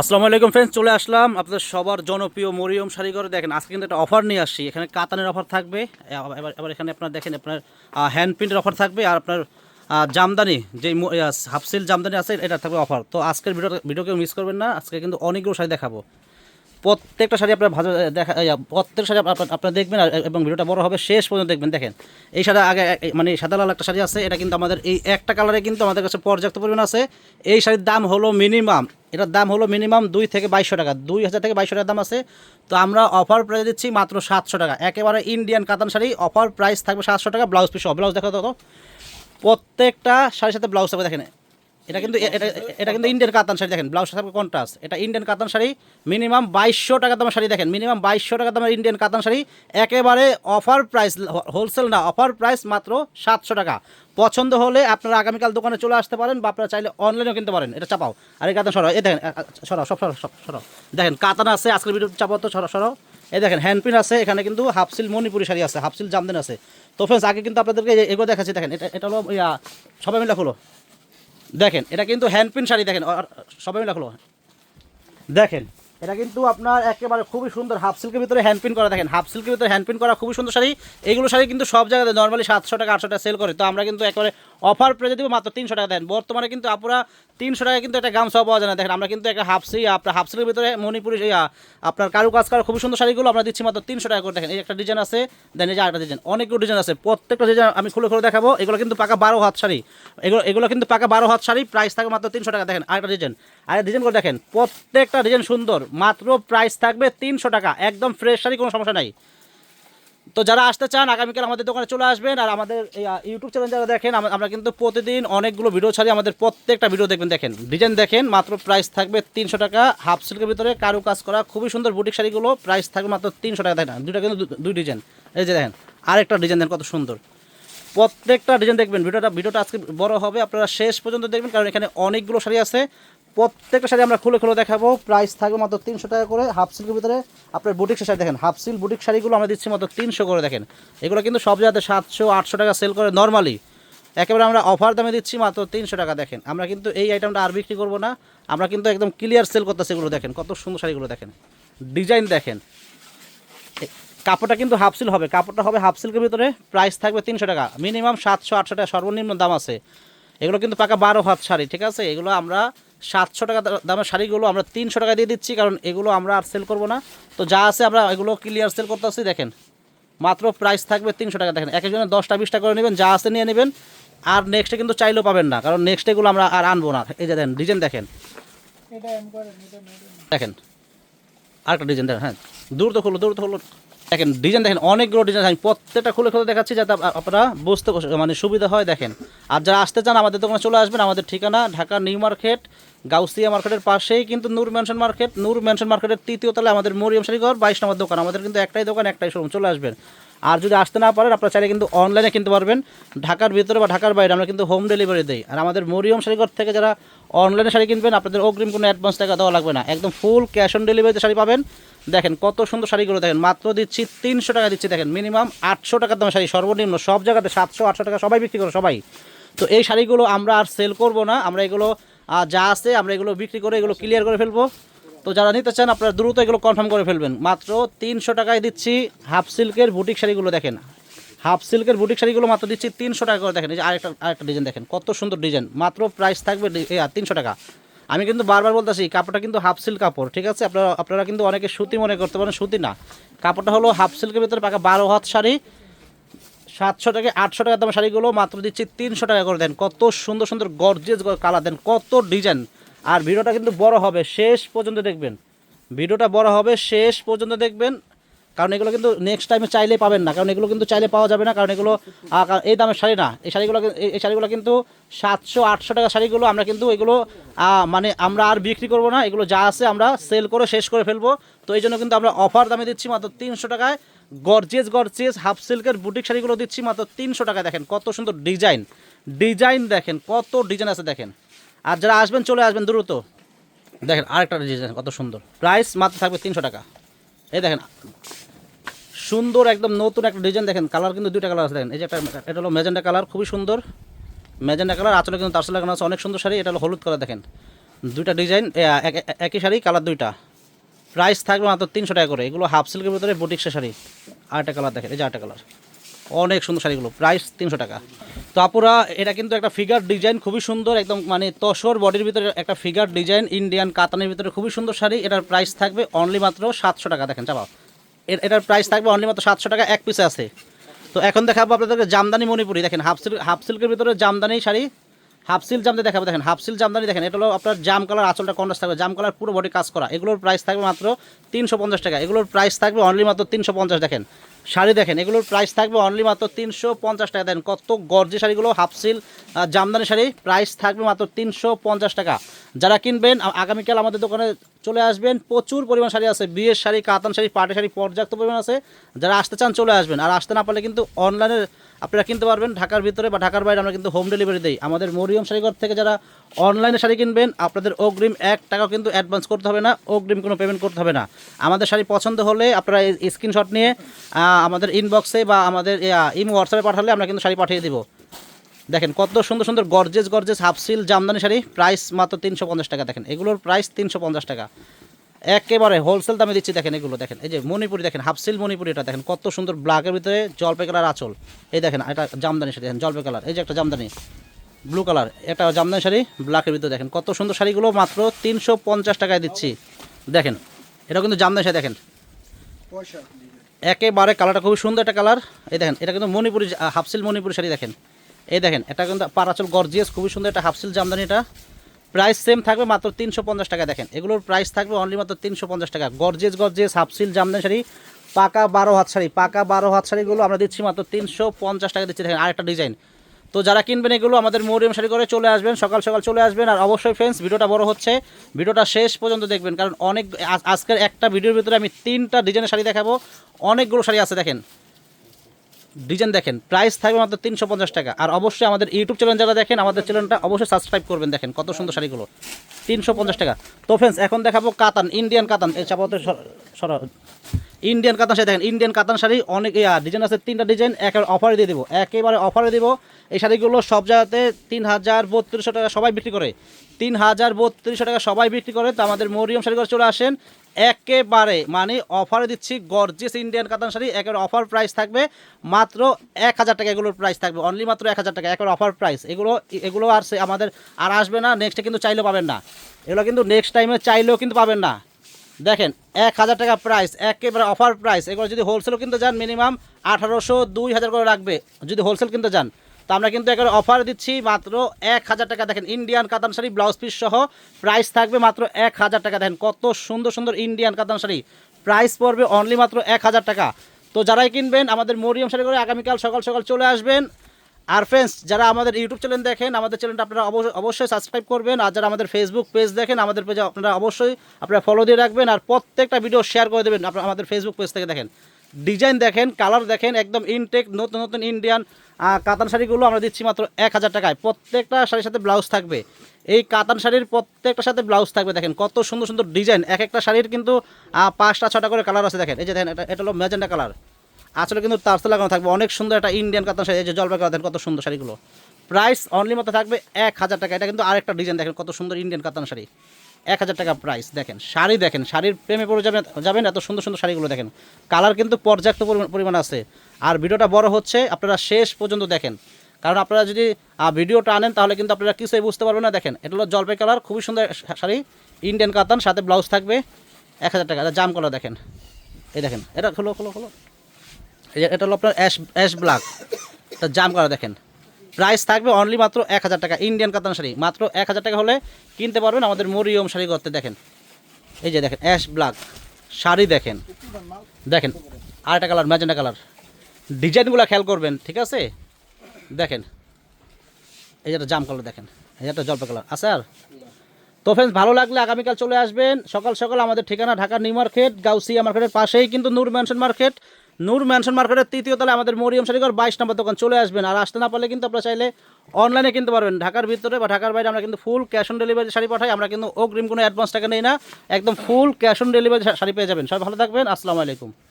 আসসালামু আলাইকুম ফ্রেন্ডস চলে আসলাম আপনাদের সবার জনপ্রিয় মরিয়ম শাড়িঘরে। দেখেন, আজকে কিন্তু একটা অফার নিয়ে আসছি। এখানে কাতানের অফার থাকবে। এবার এখানে আপনার দেখেন, আপনার হ্যান্ড প্রিন্টের অফার থাকবে আর আপনার জামদানি, যে হাফসিল জামদানি আছে, এটা থাকবে অফার তো আজকের ভিডিও ভিডিওকে মিস করবেন না। আজকে কিন্তু অনেকগুলো শাড়ি দেখাবো। প্রত্যেকটা শাড়ি আপনার ভালো দেখা প্রত্যেক শাড়ি আপনার দেখবেন এবং ভিডিওটা বড় হবে, শেষ পর্যন্ত দেখবেন। দেখেন, এই শাড়ি আগে মানে সাদা লাল একটা শাড়ি আছে, এটা কিন্তু আমাদের এই একটা কালারে কিন্তু আমাদের কাছে পর্যাপ্ত পরিমাণ আছে। এই শাড়ির দাম হলো মিনিমাম এটার দাম হলো মিনিমাম দুই থেকে বাইশশো টাকা, দুই হাজার থেকে বাইশশো টাকার দাম আছে। তো আমরা অফার প্রাইস দিচ্ছি মাত্র সাতশো টাকা। একেবারে ইন্ডিয়ান কাতান শাড়ি অফার প্রাইস থাকবে সাতশো টাকা ব্লাউজ পিস ব্লাউজ দেখো তো প্রত্যেকটা শাড়ির সাথে ব্লাউজ থাকবে, দেখেন এটা কিন্তু এটা কিন্তু ইন্ডিয়ান কাতান শাড়ি দেখেন ব্লাউজ থাকবে কন্ট্রাস্ট এটা ইন্ডিয়ান কাতান শাড়ি মিনিমাম বাইশশো টাকা দামের শাড়ি দেখেন মিনিমাম বাইশশো টাকা দামের ইন্ডিয়ান কাতান শাড়ি, একেবারে অফার প্রাইস হোলসেল না অফার প্রাইস মাত্র সাতশো টাকা। পছন্দ হলে আপনারা আগামীকাল দোকানে চলে আসতে পারেন বা আপনারা চাইলে অনলাইনেও কিনতে পারেন, এটা চাপাও। আর এই কাতান সরাও এই দেখেন সরাও সব সরাও সব সরাও দেখেন, কাতান আছে, আজকের ভিডিও চাপাও তো সরাও সরাও এই দেখেন হ্যান্ডপিন আছে, এখানে কিন্তু হাফসিল মণিপুরি শাড়ি আছে হাফসিল জামদানি আছে। তো ফ্রেন্ডস আগে কিন্তু আপনাদেরকে এ- এগুলো দেখাচ্ছি, দেখেন, এটা এটা হলো সবাই মিলে হলো দেখেন, এটা কিন্তু হ্যান্ডপিন শাড়ি, দেখেন সবাই মিলে হলো দেখেন, এটা কিন্তু আপনার একেবারে খুবই সুন্দর হাফ সিল্কের ভিতরে হ্যান্ডপিন করা, দেখেন হাফ সিল্কের ভিতরে হ্যান্ডপিন করা খুবই সুন্দর শাড়ি। এইগুলো শাড়ি কিন্তু সব জায়গাতে নর্মালি সাতশো টাকা, আটশো টাকা সেল করে। তো আমরা কিন্তু একেবারে অফার প্রাইজে দিব মাত্র তিনশো টাকা দেন। বর্তমানে কিন্তু আপনারা তিনশো টাকা কিন্তু একটা গামছা পাওয়া যায় না। দেখেন, আমরা কিন্তু একটা হাফ সি আপনার হাফ সিল্কের ভিতরে মণিপুরি আপনার কারু কাজ করা খুবই সুন্দর শাড়িগুলো আমরা দিচ্ছি মাত্র তিনশো টাকা করে। দেখেন, এই একটা ডিজাইন আছে, দেন এই যে আরেকটা ডিজাইন অনেকগুলো ডিজাইন আছে। প্রত্যেকটা ডিজাইন আমি খুলে খুলে দেখাবো। এগুলো কিন্তু পাকা বারো হাত শাড়ি। এগুলো এগুলো কিন্তু পাকা বারো হাত শাড়ি। প্রাইস থাকে মাত্র তিনশো টাকা। দেখেন, আরেকটা ডিজাইন আরেকটা ডিজাইন করে দেখেন, প্রত্যেকটা ডিজাইন সুন্দর। মাত্র প্রাইস থাকবে তিনশো টাকা। একদম ফ্রেশ শাড়ি, কোনো সমস্যা নাই। তো যারা আসতে চান, আগামীকাল আমাদের দোকানে চলে আসবেন আর আমাদের ইউটিউব চ্যানেল যারা দেখেন আমরা কিন্তু প্রতিদিন অনেকগুলো ভিডিও ছাড়ি, আমাদের প্রত্যেকটা ভিডিও দেখবেন, দেখেন। ডিজাইন দেখেন, মাত্র প্রাইস থাকবে তিনশো টাকা। হাফ সিল্কের ভিতরে কারু কাজ করা, খুবই সুন্দর বুটিক শাড়িগুলো প্রাইস থাকবে মাত্র তিনশো টাকা দেখেন দুইটা কিন্তু দুই ডিজাইন এই যে দেখেন, আরেকটা ডিজাইন দেন কত সুন্দর। প্রত্যেকটা ডিজাইন দেখবেন, ভিডিওটা ভিডিওটা আজকে বড় হবে, আপনারা শেষ পর্যন্ত দেখবেন, কারণ এখানে অনেকগুলো শাড়ি আছে। প্রত্যেকটা শাড়ি আমরা খুলে খুলে দেখাবো। প্রাইস থাকবে মাত্র তিনশো টাকা করে হাফ সিল্কের ভিতরে। আপনার বুটিক শাড়ি, দেখেন হাফ সিল্ক বুটিক শাড়িগুলো আমরা দিচ্ছি মাত্র তিনশো করে, দেখেন। এগুলো কিন্তু সব জায়গাতে সাতশো, আটশো টাকা সেল করে নর্মালি একেবারে আমরা অফার দামে দিচ্ছি মাত্র তিনশো টাকা, দেখেন। আমরা কিন্তু এই আইটেমটা আর বিক্রি করব না। আমরা কিন্তু একদম ক্লিয়ার সেল করতেছি এগুলো, দেখেন। কত সুন্দর শাড়িগুলো, দেখেন। ডিজাইন দেখেন। কাপড়টা কিন্তু হাফ সিল হবে। কাপড়টা হবে হাফ সিল্কের ভিতরে। প্রাইস থাকবে তিনশো টাকা। মিনিমাম সাতশো, আটশো টাকা সর্বনিম্ন দাম আছে। এগুলো কিন্তু পাকা বারো হাত শাড়ি, ঠিক আছে? এগুলো আমরা সাতশো টাকা দামের শাড়িগুলো আমরা তিনশো টাকা দিয়ে দিচ্ছি কারণ এগুলো আমরা আর সেল করব না। তো যা আছে আমরা এগুলো ক্লিয়ার সেল করতে করতেছি দেখেন। মাত্র প্রাইস থাকবে তিনশো টাকা দেখেন। এক একজনের দশটা বিশটা করে নেবেন যা আছে নিয়ে নেবেন। আর নেক্সটে কিন্তু চাইলেও পাবেন না কারণ নেক্সট এগুলো আমরা আর আনব না। এই যে দেখেন ডিজাইন দেখেন। দেখেন। আরেকটা ডিজাইন দেখেন হ্যাঁ। দূর তো খুলো দূর তো খুলো দেখেন ডিজাইন দেখেন, অনেকগুলো ডিজাইন আমি প্রত্যেকটা খুলে খুলে দেখাচ্ছি যাতে আপ- আপনারা বুঝতে মানে সুবিধা হয়, দেখেন। আর যারা আসতে চান, আমাদের দোকানে চলে আসবেন। আমাদের ঠিকানা ঢাকা নিউ মার্কেট, গাউসিয়া মার্কেটের পাশেই কিন্তু Noor mansion market. Noor mansion মার্কেটের তৃতীয় তলায় আমাদের মরিয়ম শাড়িঘর, বাইশ নম্বর দোকান। আমাদের কিন্তু একটাই দোকান, একটাই শোরুম চলে আসবেন। আর যদি আসতে না পারেন, আপনারা চাইলে কিন্তু অনলাইনে কিনতে পারবেন। ঢাকার ভিতরে বা ঢাকার বাইরে আমরা কিন্তু হোম ডেলিভারি দিই। আর আমাদের মরিয়ম শাড়িঘর থেকে যারা অনলাইনে শাড়ি কিনবেন, আপনাদের অগ্রিম কোনো অ্যাডভান্স টাকা দেওয়া লাগবে না। একদম ফুল ক্যাশ অন ডেলিভারিতে শাড়ি পাবেন। দেখেন কত সুন্দর শাড়িগুলো দেখেন, মাত্র দিচ্ছি তিনশো টাকা দিচ্ছি, দেখেন মিনিমাম আটশো টাকার দামে শাড়ি, সর্বনিম্ন সব জায়গাতে সাতশো, আটশো টাকা সবাই বিক্রি করে, সবাই। তো এই শাড়িগুলো আমরা আর সেল করব না, আমরা এগুলো যা আছে আমরা এগুলো বিক্রি করে, এগুলো ক্লিয়ার করে ফেলব। তো যারা নিতে চান আপনারা দ্রুত এগুলো কনফার্ম করে ফেলবেন। মাত্র তিনশো টাকায় দিচ্ছি হাফ সিল্কের বুটিক শাড়িগুলো দেখেন। হাফ সিল্কের বুটিক শাড়িগুলো মাত্র দিচ্ছি তিনশো টাকা করে দেখেন। এই যে আরেকটা আরেকটা ডিজাইন দেখেন, কত সুন্দর ডিজাইন মাত্র প্রাইস থাকবে তিনশো টাকা। আমি কিন্তু বারবার বলতেছি, কাপড়টা কিন্তু হাফ সিল্ক কাপড়, ঠিক আছে? আপনারা আপনারা কিন্তু অনেকে সুতি মনে করতে পারেন, সুতি না। কাপড়টা হলো হাফ সিল্কের ভিতরে পাকা বারো হাত শাড়ি। সাতশো টাকা আটশো টাকার দামের শাড়িগুলো মাত্র দিচ্ছি তিনশো টাকা করে দেন। কত সুন্দর সুন্দর গর্জেস কালার দেন। কত ডিজাইন আর ভিডিওটা কিন্তু বড় হবে, শেষ পর্যন্ত দেখবেন। ভিডিওটা বড় হবে, শেষ পর্যন্ত দেখবেন। কারণ এগুলো কিন্তু নেক্সট টাইমে চাইলে পাবেন না। কারণ এগুলো কিন্তু চাইলে পাওয়া যাবে না, কারণ এগুলো এই দামের শাড়ি না। এই শাড়িগুলো এই- শাড়িগুলো কিন্তু সাতশো, আটশো টাকা শাড়িগুলো আমরা কিন্তু এগুলো মানে আমরা আর বিক্রি করব না। এগুলো যা আছে আমরা সেল করে, শেষ করে ফেলব। তো এই জন্য কিন্তু আমরা অফার দামে দিচ্ছি মাত্র তিনশো টাকায়। গর্জেস গর্জেস হাফ সিল্কের বুটিক শাড়িগুলো দিচ্ছি মাত্র তিনশো টাকা দেখেন কত সুন্দর ডিজাইন ডিজাইন দেখেন, কত ডিজাইন আছে দেখেন। আর যারা আসবেন, চলে আসবেন দ্রুত। দেখেন, আরেকটা ডিজাইন কত সুন্দর। প্রাইস মাত্র থাকবে তিনশো টাকা। এই দেখেন, সুন্দর একদম নতুন একটা ডিজাইন দেখেন কালার কিন্তু দুইটা কালার আছে দেখেন। এই যে একটা, এটা হলো মেজেন্ডা কালার খুবই সুন্দর। মেজেন্ডা কালার আচলে কিন্তু তারসে লাগানো আছে অনেক সুন্দর শাড়ি, এটা হলো হলুদ কালার দেখেন। দুইটা ডিজাইন একই শাড়ি কালার দুইটা। প্রাইস থাকবে মাত্র তিনশো টাকা করে। এগুলো হাফ সিল্কের ভিতরে বুটিক্সা শাড়ি। আরেকটা কালার দেখেন, এই যে আরেকটা কালার অনেক সুন্দর শাড়িগুলো প্রাইস তিনশো টাকা। তো আপুরা, এটা কিন্তু একটা ফিগার ডিজাইন খুবই সুন্দর, একদম মানে তসর বডির ভিতরে একটা ফিগার ডিজাইন ইন্ডিয়ান কাতানের ভিতরে খুবই সুন্দর শাড়ি, এটার প্রাইস থাকবে অনলি মাত্র সাতশো টাকা, দেখেন এর- এটার প্রাইস থাকবে অনলি মাত্র সাতশো টাকা, এক পিসে আছে। তো এখন দেখাবো আপনাদেরকে জামদানি মণিপুরি, দেখেন হাফ সিল্ক হাফ সিল্কের ভিতরে জামদানি শাড়ি হাফ সিল জামদানি দেখাবো, দেখেন হাফ সিল জামদানি, দেখেন, এটা হলো আপনার জাম কালার আঁচলটা কন্ডাস থাকবে, জাম কালার পুরো বডি কাজ করা। এগুলোর প্রাইস থাকবে মাত্র তিনশো পঞ্চাশ টাকা, এগুলোর প্রাইস থাকবে অনলি মাত্র তিনশো পঞ্চাশ, দেখেন। শাড়ি দেখেন, এগুলোর প্রাইস থাকবে অনলি মাত্র তিনশো পঞ্চাশ টাকা। দেন কত গর্জি শাড়িগুলো half silk jamdani sari price থাকবে মাত্র তিনশো পঞ্চাশ টাকা। যারা কিনবেন আগামীকাল আমাদের দোকানে চলে আসবেন, প্রচুর পরিমাণ শাড়ি আছে, বিয়ের শাড়ি, কাতান শাড়ি পাটি শাড়ি পর্যাপ্ত পরিমাণ আছে। যারা আসতে চান, চলে আসবেন। আর আসতে না পারলে কিন্তু অনলাইনে আপনারা কিনতে পারবেন, ঢাকার ভিতরে বা ঢাকার বাইরে আমরা কিন্তু হোম ডেলিভারি দিই। আমাদের মরিয়ম শাড়িঘর থেকে যারা অনলাইনে শাড়ি কিনবেন, আপনাদের অগ্রিম এক টাকাও কিন্তু অ্যাডভান্স করতে হবে না, অগ্রিম কোনো পেমেন্ট করতে হবে না। আমাদের শাড়ি পছন্দ হলে আপনারা স্ক্রিনশট নিয়ে আমাদের ইনবক্সে বা আমাদের ইমো হোয়াটসঅ্যাপে পাঠালে আমরা কিন্তু শাড়ি পাঠিয়ে দিব। দেখেন কত সুন্দর সুন্দর gorgeous gorgeous half silk jamdani sari price মাত্র তিনশো পঞ্চাশ টাকা, দেখেন। এগুলোর প্রাইস তিনশো পঞ্চাশ টাকা। একেবারে হোলসেল দামে দিচ্ছি, দেখেন এগুলো, দেখেন। এই যে মণিপুরি, দেখেন, হাফসিল মণিপুরি এটা, দেখেন, কত সুন্দর ব্ল্যাকের ভিতরে জলপাই কালার আঁচল। এই দেখেন এটা জামদানি শাড়ি, দেখেন, জলপাই কালার এই যে একটা জামদানি ব্লু কালার এটা জামদানি শাড়ি ব্ল্যাকের ভিতরে, দেখেন, কত সুন্দর শাড়িগুলো মাত্র তিনশো পঞ্চাশ টাকায় দিচ্ছি। দেখেন, এটা কিন্তু জামদানি শাড়ি, দেখেন। একেবারে কালারটা খুবই সুন্দর একটা কালার। এই দেখেন, এটা কিন্তু মণিপুরি হাফসিল মণিপুরি শাড়ি দেখেন। এই দেখেন, এটা কিন্তু পারাচল গর্জিয়াস, খুবই সুন্দর একটা হাফসিল জামদানি এটা। প্রাইস সেম থাকবে মাত্র তিনশো পঞ্চাশ টাকা, দেখেন। এগুলোর প্রাইস থাকবে অনলি মাত্র তিনশো পঞ্চাশ টাকা। Gorgeous gorgeous half silk jamdani sari, পাকা বারো হাত শাড়ি, পাকা বারো হাত শাড়িগুলো আমরা দিচ্ছি মাত্র তিনশো পঞ্চাশ টাকা দিচ্ছি। দেখেন, আরেকটা ডিজাইন। তো যারা কিনবেন এগুলো আমাদের মরিয়ম শাড়ি করে চলে আসবেন, সকাল সকাল চলে আসবেন। আর অবশ্যই ফ্রেন্ডস ভিডিওটা বড় হচ্ছে। ভিডিওটা শেষ পর্যন্ত দেখবেন। কারণ অনেক আজকের একটা ভিডিওর ভিতরে আমি তিনটা ডিজাইনের শাড়ি দেখাবো। অনেকগুলো শাড়ি আছে দেখেন। ডিজাইন দেখেন। প্রাইস থাকবে মাত্র তিনশো পঞ্চাশ টাকা। আর অবশ্যই আমাদের ইউটিউব চ্যানেল যারা দেখেন, আমাদের চ্যানেলটা অবশ্যই সাবস্ক্রাইব করবেন। দেখেন কত সুন্দর শাড়িগুলো। তিনশো পঞ্চাশ টাকা। তো ফ্রেন্ডস এখন দেখাবো কাতান ইন্ডিয়ান কাতান। এই চাপাতে সরা ইন্ডিয়ান কাতান শাড়ি দেখেন ইন্ডিয়ান কাতান শাড়ি অনেক ডিজাইন আছে, তিনটা ডিজাইন একের অফারে দিয়ে দেবো। একেবারে অফারে দেবো। এই শাড়িগুলো সব জায়গাতে তিন হাজার বত্রিশশো টাকা সবাই বিক্রি করে। তিন হাজার বত্রিশশো টাকা সবাই বিক্রি করে। তো আমাদের মরিয়ম শাড়িঘর চলে আসেন। একেবারে মানে অফারে দিচ্ছি গর্জিয়াস ইন্ডিয়ান কাতান শাড়ি। একের অফার প্রাইস থাকবে মাত্র এক হাজার টাকা। এগুলোর প্রাইস থাকবে অনলি মাত্র এক হাজার টাকা। একের অফার প্রাইস এগুলো এগুলো আর আমাদের, আর আসবে না। নেক্সটে কিন্তু চাইলেও পাবেন না। এগুলো কিন্তু নেক্সট টাইমে চাইলেও কিন্তু পাবেন না। দেখেন, এক হাজার টাকা প্রাইস একেবারে অফার প্রাইস এগুলো যদি হোলসেলও কিনতে যান মিনিমাম আঠারোশো দুই হাজার করে রাখবে, যদি হোলসেল কিনতে যান। তো আমরা কিন্তু একেবারে অফার দিচ্ছি মাত্র এক হাজার টাকা। দেখেন ইন্ডিয়ান কাতান শাড়ি ব্লাউজ পিস সহ প্রাইস থাকবে মাত্র এক হাজার টাকা। দেখেন, কত সুন্দর সুন্দর ইন্ডিয়ান কাতান শাড়ি প্রাইস পড়বে অনলি মাত্র এক হাজার টাকা। তো যারাই কিনবেন, আমাদের মরিয়ম শাড়ি করে আগামীকাল সকাল সকাল চলে আসবেন। আর ফ্রেন্ডস যারা আমাদের ইউটিউব চ্যানেল দেখেন, আমাদের চ্যানেলটা আপনারা অবশ্যই সাবস্ক্রাইব করবেন। আর যারা আমাদের ফেসবুক পেজ দেখেন, আমাদের পেজে আপনারা অবশ্যই আপনারা ফলো দিয়ে রাখবেন। আর প্রত্যেকটা ভিডিও শেয়ার করে দেবেন আপনারা আমাদের ফেসবুক পেজ থেকে দেখেন। ডিজাইন দেখেন কালার দেখেন, একদম ইনটেক নতুন নতুন ইন্ডিয়ান কাতান শাড়িগুলো আমরা দিচ্ছি মাত্র এক হাজার টাকায়। প্রত্যেকটা শাড়ির সাথে ব্লাউজ থাকবে। এই কাতান শাড়ির প্রত্যেকটার সাথে ব্লাউজ থাকবে, দেখেন কত সুন্দর সুন্দর ডিজাইন এক একটা শাড়ির কিন্তু পাঁচটা, ছটা করে কালার আছে, দেখেন। এই যে দেখেন, এটা এটা হলো ম্যাজেন্ডা কালার আসলে কিন্তু তারতে লাগানো থাকবে। অনেক সুন্দর একটা ইন্ডিয়ান কাতান শাড়ি, এই যে জলপাই দেখেন কত সুন্দর শাড়িগুলো। প্রাইস অনলি মতো থাকবে এক হাজার টাকা। এটা কিন্তু আরেকটা ডিজাইন দেখেন কত সুন্দর ইন্ডিয়ান কাতান শাড়ি। এক হাজার টাকা প্রাইস দেখেন। শাড়ি দেখেন, শাড়ির প্রেমে পড়ে যাবেন যাবেন, এত সুন্দর সুন্দর শাড়িগুলো দেখেন। কালার কিন্তু পর্যাপ্ত পরিমাণ- আছে। আর ভিডিওটা বড় হচ্ছে, আপনারা শেষ পর্যন্ত দেখেন। কারণ আপনারা যদি ভিডিওটা আনেন, তাহলে কিন্তু আপনারা কিছুই বুঝতে পারবেন না। দেখেন, এটা হলো জলপাই কালার খুবই সুন্দর শাড়ি। ইন্ডিয়ান কাতান সাথে ব্লাউজ থাকবে। এক হাজার টাকা জাম কালার দেখেন। এই দেখেন, এটা খোলো খোলো খোলো। এটা হলো আপনার অ্যাশ অ্যাশ ব্ল্যাক। তা জাম করা, দেখেন। প্রাইস থাকবে অনলি মাত্র এক হাজার টাকা ইন্ডিয়ান কাতান শাড়ি। মাত্র এক হাজার টাকা হলে কিনতে পারবেন আমাদের মরিয়ম শাড়ি করতে দেখেন। এই যে দেখেন, অ্যাশ ব্ল্যাক। শাড়ি দেখেন। দেখেন, আরেকটা কালার ম্যাজেন্ডা কালার। ডিজাইনগুলো খেয়াল করবেন, ঠিক আছে? দেখেন, এই যে একটা জাম কালার, দেখেন। এই একটা জলপাই কালার। আছে আর? তো ফ্রেন্ডস ভালো লাগলে আগামীকাল চলে আসবেন। সকাল সকাল আমাদের ঠিকানা, ঢাকা নিউ মার্কেট, গাউসিয়া মার্কেটের পাশেই কিন্তু Noor mansion market. Noor mansion মার্কেটের তৃতীয় তলায় আমাদের মরিয়ম শাড়িঘর বাইশ নম্বর দোকান চলে আসবেন। আর আসতে না পারলে কিন্তু আপনারা চাইলে অনলাইনে কিনতে পারবেন। ঢাকার ভিতরে বা ঢাকার বাইরে আমরা কিন্তু full cash on delivery sari পাঠাই, আমরা কিন্তু অগ্রিম কোনো অ্যাডভান্স টাকা নেই না, একদম full cash on delivery sari পেয়ে যাবেন। সবাই ভালো থাকবেন, আসসালামু আলাইকুম।